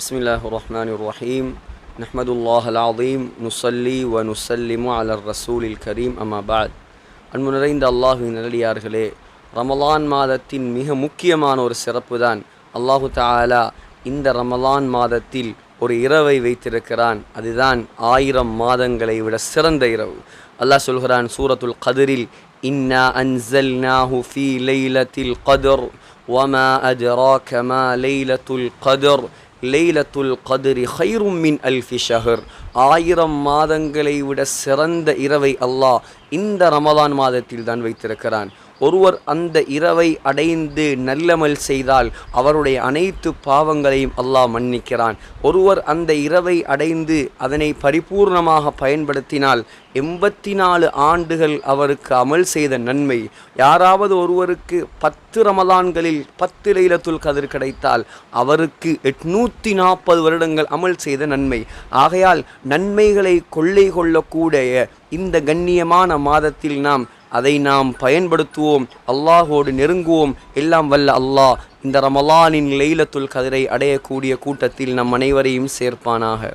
بسم الله الرحمن الرحيم نحمد الله العظيم نصلي ونسلم على الرسول الكريم أما بعد அன்பு நிறைந்த அல்லாஹுவின் நல்லடியார்களே ரமலான் மாதத்தின் மிக முக்கியமான ஒரு சிறப்பு தான் அல்லாஹு தாலா இந்த ரமலான் மாதத்தில் ஒரு இரவை வைத்திருக்கிறான் அதுதான் ஆயிரம் மாதங்களை விட சிறந்த இரவு அல்லாஹ் சொல்கிறான் சூரத்துல் கதிரில் இன்னா அன்சல்நாஹு ஃபீ லைலத்தில் கதர் وما أدراك ما ليلة القدر லெய்லத்துல் கதிரி ஹைரும் மின் அல்ஃபி ஷஹர். ஆயிரம் மாதங்களை விட சிறந்த இரவை அல்லாஹ் இந்த ரமலான் மாதத்தில் தான் வைத்திருக்கிறான். ஒருவர் அந்த இரவை அடைந்து நல்லமல் செய்தால் அவருடைய அனைத்து பாவங்களையும் அல்லாஹ் மன்னிக்கிறான். ஒருவர் அந்த இரவை அடைந்து அதனை பரிபூர்ணமாக பயன்படுத்தினால் எண்பத்தி நாலு ஆண்டுகள் அவருக்கு அமல் செய்த நன்மை. யாராவது ஒருவருக்கு பத்து ரமலான்களில் பத்து லைலத்துல் கதிர் கிடைத்தால் அவருக்கு எட்நூற்றி நாற்பது வருடங்கள் அமல் செய்த நன்மை. ஆகையால் நன்மைகளை கொள்ளை கொள்ளக்கூடிய இந்த கண்ணியமான மாதத்தில் நாம் அதை நாம் பயன்படுத்துவோம் அல்லாஹோடு நெருங்குவோம். எல்லாம் வல்ல அல்லாஹ் இந்த ரமலானின் லைலத்துல் கதிரை அடையக்கூடிய கூட்டத்தில் நம் அனைவரையும் சேர்ப்பானாக.